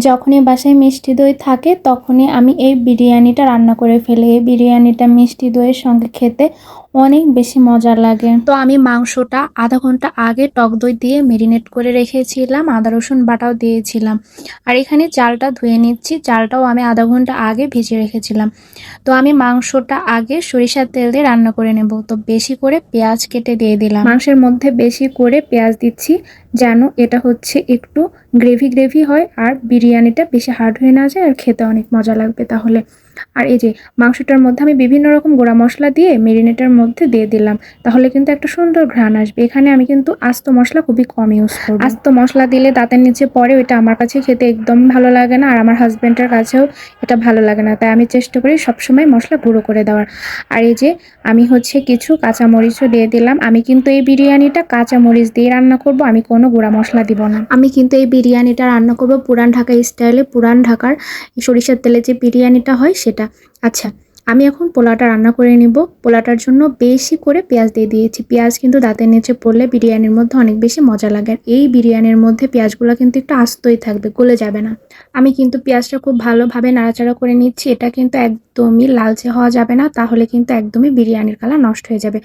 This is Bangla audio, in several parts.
যখনই বাসায় মিষ্টি দই থাকে, তখনই আমি এই বিরিয়ানিটা রান্না করে ফেলি। এই বিরিয়ানিটা মিষ্টি দইয়ের সঙ্গে খেতে অনেক বেশি মজা লাগে। তো আমি মাংসটা আধা ঘণ্টা আগে টক দই দিয়ে মেরিনেট করে রেখেছিলাম আদা রসুন বাটাও দিয়েছিলাম। আর এখানে চালটা ধুয়ে নিচ্ছি চালটাও আমি আধা ঘণ্টা আগে ভিজিয়ে রেখেছিলাম। তো আমি মাংসটা আগে সরিষার তেল দিয়ে রান্না করে নেব। তো বেশি করে পেঁয়াজ কেটে দিয়ে দিলাম। মাংসের মধ্যে বেশি করে পেঁয়াজ দিচ্ছি যেন এটা হচ্ছে একটু গ্রেভি গ্রেভি হয় আর বিরিয়ানিটা বেশি হার্ড হয়ে না যায় আর খেতে অনেক মজা লাগবে তাহলে। আর এই যে মাংসটার মধ্যে আমি বিভিন্ন রকম গোড়া মশলা দিয়ে মেরিনেটের মধ্যে দিয়ে দিলাম তাহলে কিন্তু একটা সুন্দর ঘ্রাণ আসবে। এখানে আমি কিন্তু আস্ত মশলা খুবই কম ইউজ করব। আস্ত মশলা দিলে দাঁতের নিচে পরে ওইটা আমার কাছে খেতে একদম ভালো লাগে না আর আমার হাজব্যান্ডের কাছেও এটা ভালো লাগে না। তাই আমি চেষ্টা করি সবসময় মশলা গুঁড়ো করে দেওয়ার। আর এই যে আমি হচ্ছে কিছু কাঁচা মরিচও দিয়ে দিলাম। আমি কিন্তু এই বিরিয়ানিটা কাঁচা মরিচ দিয়ে রান্না করব আমি কোনো গুঁড়া মশলা দিব না। আমি কিন্তু এই বিরিয়ানিটা রান্না করব পুরান ঢাকা স্টাইলে পুরান ঢাকার সরিষার তেলে যে বিরিয়ানিটা হয় সেটা। আচ্ছা আমি এখন পোলাওটা রান্না করে নিব। পোলাটার জন্য বেশি করে পেঁয়াজ দিয়ে দিয়েছি। পেঁয়াজ কিন্তু দাঁতের নিচে পড়লে বিরিয়ানির মধ্যে অনেক বেশি মজা লাগে। আর এই বিরিয়ানির মধ্যে পেঁয়াজগুলো কিন্তু একটু আস্তই থাকবে, গলে যাবে না। আমি কিন্তু পেঁয়াজটা খুব ভালোভাবে নাড়াচাড়া করে নিচ্ছি। এটা কিন্তু একদমই লালচে হওয়া যাবে না, তাহলে কিন্তু একদমই বিরিয়ানির কালার নষ্ট হয়ে যাবে।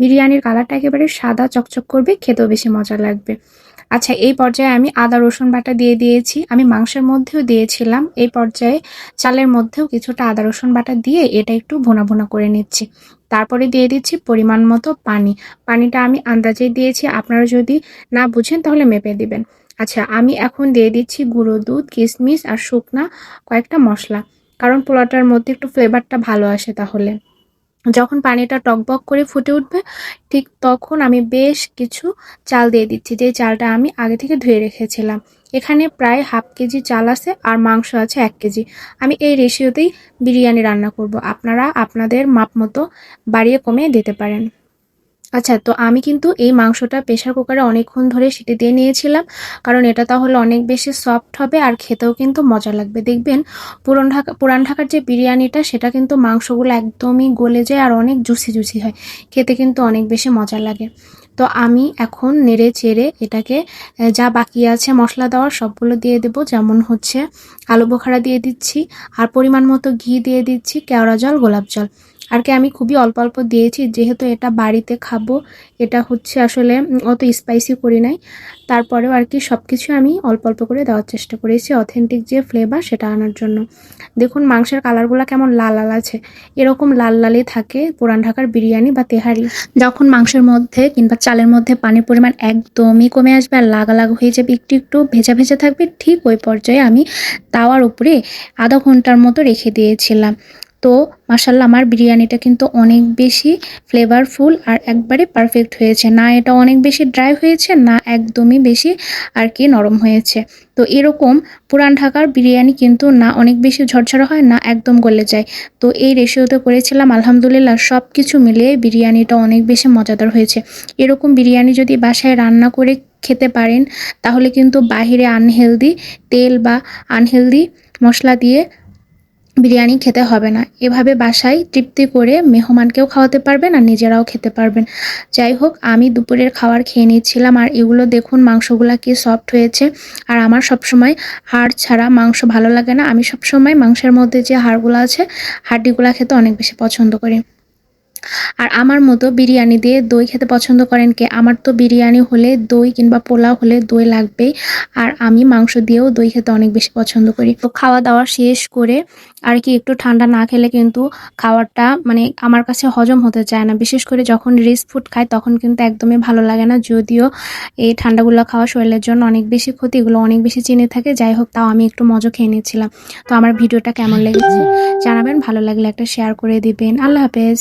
বিরিয়ানির কালারটা একেবারে সাদা চকচক করবে, খেতেও বেশি মজা লাগবে। আচ্ছা এই পর্যায়ে আমি আদা, রসুন বাটা দিয়ে দিয়েছি। আমি মাংসের মধ্যেও দিয়েছিলাম। এই পর্যায়ে চালের মধ্যেও কিছুটা আদা, রসুন বাটা দিয়ে এটা একটু ভুনা ভুনা করে নিচ্ছি। তারপরে দিয়ে দিচ্ছি পরিমাণ মতো পানি। পানিটা আমি আন্দাজে দিয়েছি। আপনারা যদি না বুঝেন তাহলে মেপে দিবেন। আচ্ছা আমি এখন দিয়ে দিচ্ছি গুঁড়ো দুধ, কিশমিশ আর শুকনা কয়েকটা মশলা। কারণ পোলাটার মধ্যে একটু ফ্লেভারটা ভালো আসে তাহলে। যখন পানিটা টকবক করে ফুটে উঠবে, ঠিক তখন আমি বেশ কিছু চাল দিয়ে দিচ্ছি যে চালটা আমি আগে থেকে ধুয়ে রেখেছিলাম। এখানে প্রায় হাফ কেজি চাল আছে আর মাংস আছে এক কেজি। আমি এই রেশিওতেই বিরিয়ানি রান্না করব। আপনারা আপনাদের মাপ মতো বাড়িয়ে কমিয়ে দিতে পারেন। আচ্ছা তো আমি কিন্তু এই মাংসটা প্রেশার কুকারে অনেকক্ষণ ধরে সিটি দিয়ে নিয়েছিলাম। কারণ এটা তাহলে অনেক বেশি সফট হবে আর খেতেও কিন্তু মজা লাগবে। দেখবেন পুরান ঢাকা, পুরান ঢাকার যে বিরিয়ানিটা, সেটা কিন্তু মাংসগুলো একদমই গলে যায় আর অনেক জুসি জুসি হয়। খেতে কিন্তু অনেক বেশি মজা লাগে। তো আমি এখন নেড়ে চেড়ে এটাকে যা বাকি আছে মশলা দেওয়ার সবগুলো দিয়ে দেব। যেমন হচ্ছে আলু বোখারা দিয়ে দিচ্ছি, আর পরিমাণ মতো ঘি দিয়ে দিচ্ছি, কেওড়া জল, গোলাপ জল। আর কি আমি খুবই অল্প অল্প দিয়েছি, যেহেতু এটা বাড়িতে খাব, এটা হচ্ছে আসলে অত স্পাইসি করি নাই। তারপরেও আর কি সব কিছু আমি অল্প অল্প করে দেওয়ার চেষ্টা করেছি অথেন্টিক যে ফ্লেভার সেটা আনার জন্য। দেখুন মাংসের কালারগুলো কেমন লাল লাল আছে, এরকম লাল লালই থাকে পুরান ঢাকার বিরিয়ানি বা তেহারি। যখন মাংসের মধ্যে কিংবা চালের মধ্যে পানির পরিমাণ একদমই কমে আসবে আর লাগা লাগা হয়ে যাবে, একটু একটু ভেজা ভেজা থাকবে, ঠিক ওই পর্যায়ে আমি তাওয়ার উপরে আধা ঘণ্টার মতো রেখে দিয়েছিলাম। তো মাসাল্লাহ আমার বিরিয়ানিটা কিন্তু অনেক বেশি ফ্লেভারফুল আর একবারে পারফেক্ট হয়েছে। না এটা অনেক বেশি ড্রাই হয়েছে, না একদমই বেশি আর কি নরম হয়েছে। তো এরকম পুরান ঢাকার বিরিয়ানি কিন্তু না অনেক বেশি ঝরঝরা হয়, না একদম গলে যায়। তো এই রেশিওতে করেছিলাম, আলহামদুলিল্লাহ সব কিছু মিলিয়ে বিরিয়ানিটা অনেক বেশি মজাদার হয়েছে। এরকম বিরিয়ানি যদি বাসায় রান্না করে খেতে পারেন, তাহলে কিন্তু বাহিরে আনহেলদি তেল বা আনহেলদি মশলা দিয়ে বিরিয়ানি খেতে হবে না। এভাবে বাসায় তৃপ্তি করে মেহমানকেও খাওয়াতে পারবেন আর নিজেরাও খেতে পারবেন। যাই হোক, আমি দুপুরের খাবার খেয়ে নিচ্ছিলাম আর এগুলো দেখুন মাংসগুলো কি সফট হয়েছে। আর আমার সবসময় হাড় ছাড়া মাংস ভালো লাগে না। আমি সবসময় মাংসের মধ্যে যে হাড়গুলো আছে, হাড্ডিগুলো খেতে অনেক বেশি পছন্দ করি। আর আমার মতো বিরিয়ানি দিয়ে দই খেতে পছন্দ করেন কে? আমার তো বিরিয়ানি হলে দই কিংবা পোলাও হলে দই লাগবেই। আর আমি মাংস দিয়েও দই খেতে অনেক বেশি পছন্দ করি। তো খাওয়া দাওয়া শেষ করে আর কি একটু ঠান্ডা না খেলে কিন্তু খাবারটা মানে আমার কাছে হজম হতে চায় না। বিশেষ করে যখন রিস ফুড খাই তখন কিন্তু একদমই ভালো লাগে না। যদিও এই ঠান্ডাগুলো খাওয়া শরীরের জন্য অনেক বেশি ক্ষতি, এগুলো অনেক বেশি চিনি থাকে। যাই হোক, তাও আমি একটু মজা খেয়ে নিচ্ছিলাম। তো আমার ভিডিওটা কেমন লেগেছে জানাবেন, ভালো লাগলে একটা শেয়ার করে দিবেন। আল্লাহ হাফেজ।